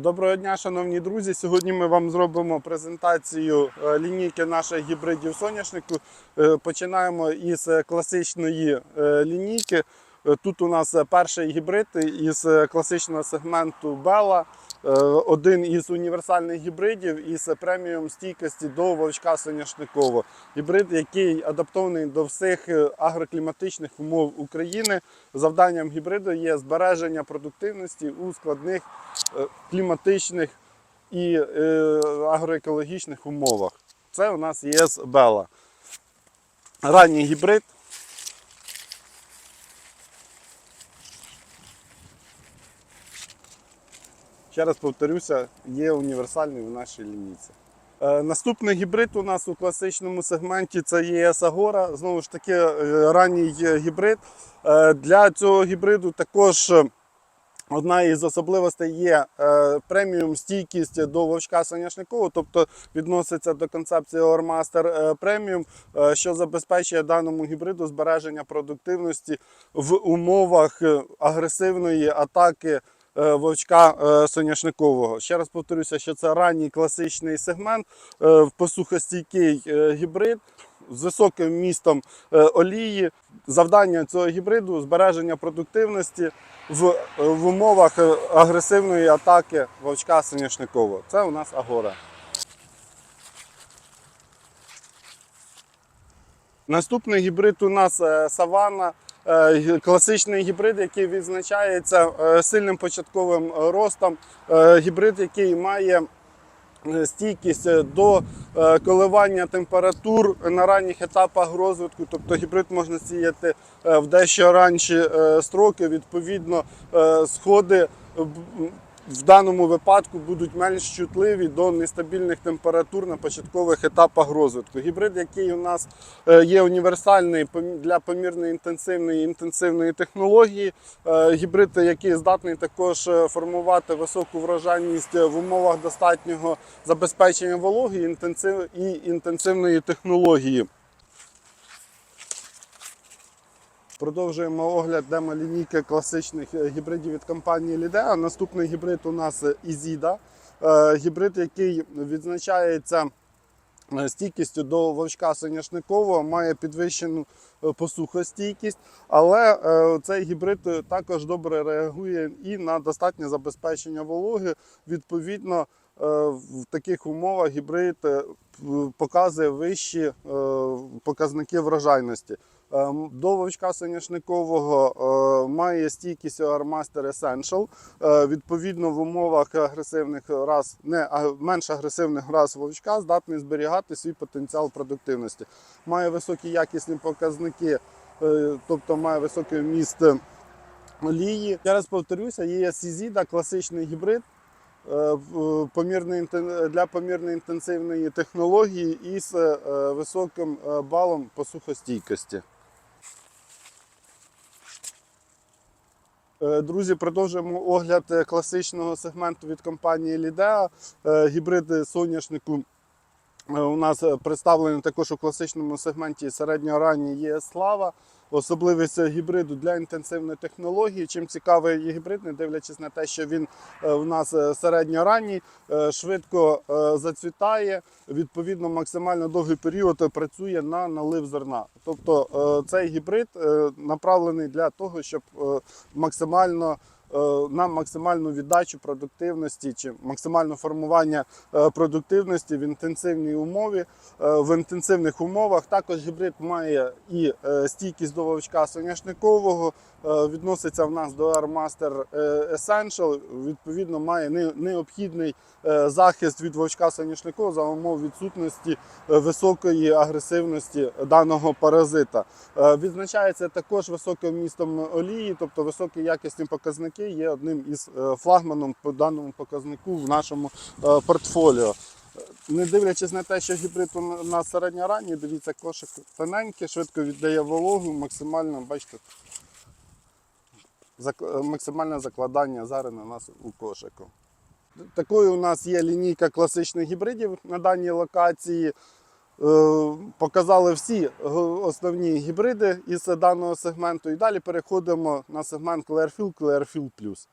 Доброго дня, шановні друзі. Сьогодні ми вам зробимо презентацію е, лінійки наших гібридів соняшнику. Е, Починаємо із е, класичної лінійки. Тут у нас е, перший гібрид із е, класичного сегменту Бела, е, один із універсальних гібридів із преміум стійкості до вовчка соняшникового. Гібрид, який адаптований до всіх агрокліматичних умов України. Завданням гібриду є збереження продуктивності у складних кліматичних і агроекологічних умовах. Це у нас є з Бела. Ранній гібрид. Ще раз повторюся, є універсальний в нашій лінійці. Е, Наступний гібрид у нас у класичному сегменті це ЄС Агора. Знову ж таки, е, ранній гібрид. Е, Для цього гібриду також одна із особливостей є преміум стійкість до вовчка соняшникового, тобто відноситься до концепції Ормастер преміум, що забезпечує даному гібриду збереження продуктивності в умовах агресивної атаки вовчка е, соняшникового. Ще раз повторюся, що це ранній класичний сегмент, е, посухостійкий е, гібрид з високим вмістом е, олії. Завдання цього гібриду збереження продуктивності в, в умовах е, агресивної атаки вовчка соняшникового. Це у нас агора. Наступний гібрид у нас е, Саванна. Е, гі- Класичний гібрид, який відзначається е, сильним початковим е, ростом. Е, Гібрид, який має е, стійкість е, до е, коливання температур на ранніх етапах розвитку. Тобто гібрид можна сіяти е, в дещо ранші е, строки. Відповідно, е, сходи в даному випадку будуть менш чутливі до нестабільних температур на початкових етапах розвитку. Гібрид, який у нас е, є універсальний для помірної інтенсивної і інтенсивної технології. Е, Гібрид, який здатний також е, формувати високу врожайність в умовах достатнього забезпечення вологи і інтенсивної технології. Продовжуємо огляд демо-лінійки класичних е, гібридів від компанії Lidea. Наступний гібрид у нас е, Ізіда. Е, Гібрид, який відзначається стійкістю до вовчка соняшникового, має підвищену посухостійкість, але цей гібрид також добре реагує і на достатнє забезпечення вологи. Відповідно, в таких умовах гібрид показує вищі показники врожайності. Е, м, До вовчка соняшникового е, має стійкість Armaster Essential. Е, Відповідно, в умовах агресивних рас, не менш агресивних рас вовчка здатний зберігати свій потенціал продуктивності. Має високі якісні показники, е, тобто має високий вміст олії. Я раз повторюся, є Сізіда, класичний гібрид. інтен- для помірної інтенсивної технології із високим балом посухостійкості. Е, Друзі, продовжуємо огляд е, класичного сегменту від компанії. Е, Гібриди соняшнику е, у нас е, представлені також у класичному сегменті середньоранній є слава. Особливість е, гібриду для інтенсивної технології. Чим цікавий гібрид, не дивлячись на те, що він е, у нас е, середньоранній, е, швидко е, зацвітає. Відповідно, максимально довгий період е, працює на налив зерна. Тобто е, цей гібрид е, направлений для того, щоб е, максимально е, на максимальну віддачу продуктивності чи максимальне формування е, продуктивності в інтенсивній умові. Е, В інтенсивних умовах також гібрид має і е, стійкість до вовчка соняшникового, е, відноситься в нас до Airmaster е, Essential, відповідно має необхідний е, захист від вовчка соняшникового за умов відсутності е, високої агресивності даного паразита. Е, Відзначається також високим вмістом олії, тобто високі якісні показники є одним із е, флагманом по даному показнику в нашому е, портфоліо. Е, Не дивлячись на те, що гібрид у нас середньоранній, дивіться, кошик тоненький, швидко віддає вологу, максимально, бачите, е, максимальне закладання зараз у нас у кошику. Такою у нас є лінійка класичних гібридів на даній локації. Е, Показали всі основні гібриди із даного сегменту. І далі переходимо на сегмент Clearfield, Clearfield Plus.